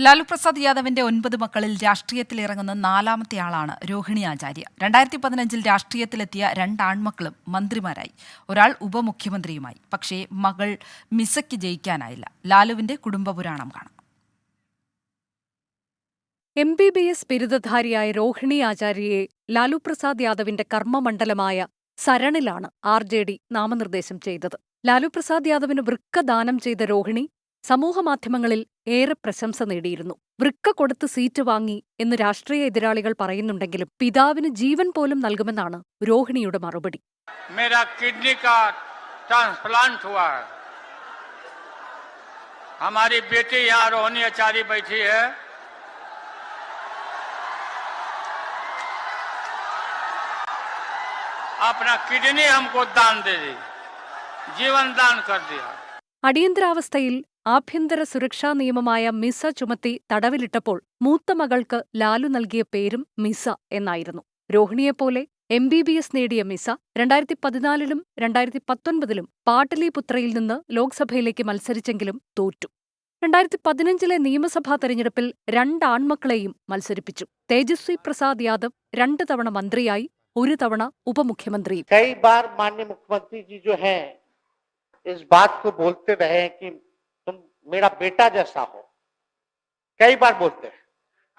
ലാലു പ്രസാദ് യാദവിന്റെ ഒൻപത് മക്കളിൽ രാഷ്ട്രീയത്തിൽ ഇറങ്ങുന്ന നാലാമത്തെ ആളാണ് രോഹിണി ആചാര്യ. രണ്ടായിരത്തി പതിനഞ്ചിൽ രാഷ്ട്രീയത്തിലെത്തിയ രണ്ടാൺമക്കളും മന്ത്രിമാരായി. ഒരാൾ ഉപമുഖ്യമന്ത്രിയുമായി. പക്ഷേ മകൾ മിസയ്ക്ക് ജയിക്കാനായില്ല. ലാലുവിന്റെ കുടുംബപുരാണം കാണാം. എം ബി ബി എസ് ബിരുദധാരിയായ രോഹിണി ആചാര്യയെ ലാലു പ്രസാദ് യാദവിന്റെ കർമ്മമണ്ഡലമായ സരണിലാണ് ആർ ജെ ഡി നാമനിർദ്ദേശം ചെയ്തത്. ലാലു പ്രസാദ് യാദവിന് വൃക്ക ദാനം ചെയ്ത രോഹിണി സമൂഹമാധ്യമങ്ങളിൽ ഏറെ പ്രശംസ നേടിയിരുന്നു വൃക്ക കൊടുത്ത് സീറ്റ് വാങ്ങി എന്ന് രാഷ്ട്രീയ എതിരാളികൾ പറയുന്നുണ്ടെങ്കിലും പിതാവിന് ജീവൻ പോലും നൽകുമെന്നാണ് രോഹിണിയുടെ മറുപടി मेरा किडनी का ट्रांसप्लांट हुआ है हमारी बेटी यहाँ रोहनी आचारी बैठी है अपना किडनी हमको दान दे दी जीवन दान कर दिया അടിയന്തരാവസ്ഥയിൽ ആഭ്യന്തര സുരക്ഷാ നിയമമായ മിസ ചുമത്തി തടവിലിട്ടപ്പോൾ മൂത്ത മകൾക്ക് ലാലു നൽകിയ പേരും മിസ എന്നായിരുന്നു. രോഹിണിയെപ്പോലെ എം ബി ബി എസ് നേടിയ മിസ രണ്ടായിരത്തി പതിനാലിലും രണ്ടായിരത്തി പത്തൊൻപതിലും പാട്ടലിപുത്രയിൽ നിന്ന് ലോക്സഭയിലേക്ക് മത്സരിച്ചെങ്കിലും തോറ്റു. രണ്ടായിരത്തി പതിനഞ്ചിലെ നിയമസഭാ തെരഞ്ഞെടുപ്പിൽ രണ്ട് ആൺമക്കളെയും മത്സരിപ്പിച്ചു. തേജസ്വി പ്രസാദ് യാദവ് രണ്ട് തവണ മന്ത്രിയായി ഒരു തവണ ഉപമുഖ്യമന്ത്രിയും. मेरा बेटा जैसा हो कई बार बोलते हैं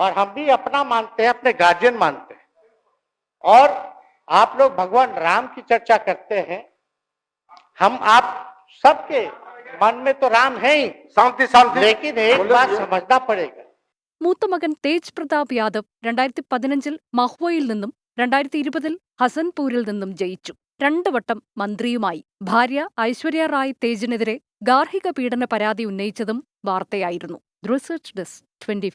और हम भी अपना मानते हैं अपने गार्जियन मानते हैं और आप लोग भगवान राम की चर्चा करते हैं हम आप सबके मन में तो राम है ही शांति शांति लेकिन एक बात समझना पड़ेगा മൂത്ത മകൻ തേജ് പ്രതാപ് യാദവ് രണ്ടായിരത്തി പതിനഞ്ചിൽ മഹ്വയിൽ നിന്നും രണ്ടായിരത്തി ഇരുപതിൽ ഹസൻപൂരിൽ നിന്നും ജയിച്ചു രണ്ടു വട്ടം മന്ത്രിയുമായി ഭാര്യ ഐശ്വര്യ റായ് തേജിനെതിരെ ഗാർഹിക പീഡന പരാതി ഉന്നയിച്ചതും വാർത്തയായിരുന്നു. Research desk twenty